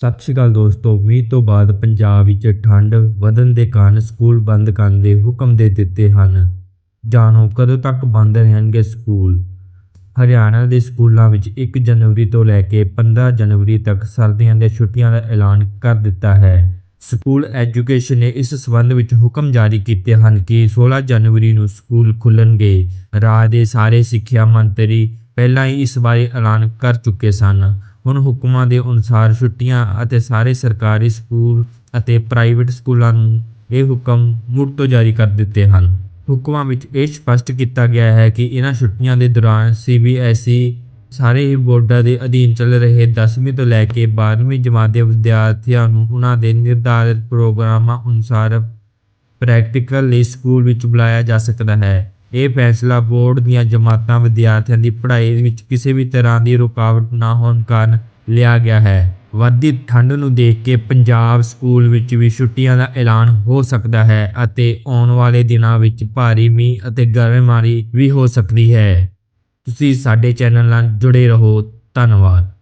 ਸਤਿ ਸ਼੍ਰੀ ਅਕਾਲ ਦੋਸਤੋ ਮੀਂਹ ਤੋਂ ਬਾਅਦ ਪੰਜਾਬ ਵਿੱਚ ਠੰਡ ਵਧਣ ਦੇ ਕਾਰਨ ਸਕੂਲ ਬੰਦ ਕਰਨ ਦੇ ਹੁਕਮ ਦੇ ਦਿੱਤੇ ਹਨ। ਜਾਣੋ, ਕਦੋਂ ਤੱਕ ਬੰਦ ਰਹਿਣਗੇ ਸਕੂਲ? ਹਰਿਆਣਾ ਦੇ ਸਕੂਲਾਂ ਵਿੱਚ 1 ਜਨਵਰੀ ਤੋਂ ਲੈ ਕੇ 15 ਜਨਵਰੀ ਤੱਕ ਸਰਦੀਆਂ ਦੀਆਂ ਛੁੱਟੀਆਂ ਦਾ ਐਲਾਨ ਕਰ ਦਿੱਤਾ ਹੈ। ਸਕੂਲ ਐਜੂਕੇਸ਼ਨ ਨੇ ਇਸ ਸਬੰਧ ਵਿੱਚ ਹੁਕਮ ਜਾਰੀ ਕੀਤੇ ਹਨ ਕਿ 16 ਜਨਵਰੀ ਨੂੰ ਸਕੂਲ ਖੁੱਲਣਗੇ। ਰਾਜ ਦੇ ਸਾਰੇ ਸਿੱਖਿਆ ਮੰਤਰੀ ਪਹਿਲਾਂ ਹੀ ਇਸ ਬਾਰੇ ਐਲਾਨ ਕਰ ਚੁੱਕੇ ਸਨ। ਹੁਣ ਹੁਕਮਾਂ ਦੇ ਅਨੁਸਾਰ ਛੁੱਟੀਆਂ ਅਤੇ ਸਾਰੇ ਸਰਕਾਰੀ ਸਕੂਲ ਅਤੇ ਪ੍ਰਾਈਵੇਟ ਸਕੂਲਾਂ ਨੂੰ ਇਹ ਹੁਕਮ ਮੁੜ ਤੋਂ ਜਾਰੀ ਕਰ ਦਿੱਤੇ ਹਨ। ਹੁਕਮਾਂ ਵਿੱਚ ਇਹ ਸਪਸ਼ਟ ਕੀਤਾ ਗਿਆ ਹੈ ਕਿ ਇਹਨਾਂ ਛੁੱਟੀਆਂ ਦੇ ਦੌਰਾਨ ਸੀਬੀਐਸਈ ਸਾਰੇ ਹੀ ਬੋਰਡਾਂ ਦੇ ਅਧੀਨ ਚੱਲ ਰਹੇ 10ਵੀਂ ਤੋਂ ਲੈ ਕੇ 12ਵੀਂ ਜਮਾਤ ਦੇ ਵਿਦਿਆਰਥੀਆਂ ਨੂੰ ਉਹਨਾਂ ਦੇ ਨਿਰਧਾਰਤ ਪ੍ਰੋਗਰਾਮਾਂ ਅਨੁਸਾਰ ਪ੍ਰੈਕਟੀਕਲ ਲਈ ਸਕੂਲ ਵਿੱਚ ਬੁਲਾਇਆ ਜਾ ਸਕਦਾ ਹੈ। ਇਹ ਫੈਸਲਾ ਬੋਰਡ ਦੀਆਂ ਜਮਾਤਾਂ ਵਿਦਿਆਰਥੀਆਂ ਦੀ ਪੜ੍ਹਾਈ ਵਿੱਚ ਕਿਸੇ ਵੀ ਤਰ੍ਹਾਂ ਦੀ ਰੁਕਾਵਟ ਨਾ ਹੋਣ ਕਾਰਨ ਲਿਆ ਗਿਆ ਹੈ। ਵਧਦੀ ਠੰਡ ਨੂੰ ਦੇਖ ਕੇ ਪੰਜਾਬ ਸਕੂਲ ਵਿੱਚ ਵੀ ਛੁੱਟੀਆਂ ਦਾ ਐਲਾਨ ਹੋ ਸਕਦਾ ਹੈ ਅਤੇ ਆਉਣ ਵਾਲੇ ਦਿਨਾਂ ਵਿੱਚ ਭਾਰੀ ਮੀਂਹ ਅਤੇ ਗਰਮਮਾਰੀ ਵੀ ਹੋ ਸਕਦੀ ਹੈ। ਤੁਸੀਂ ਸਾਡੇ ਚੈਨਲ ਨਾਲ ਜੁੜੇ ਰਹੋ। ਧੰਨਵਾਦ।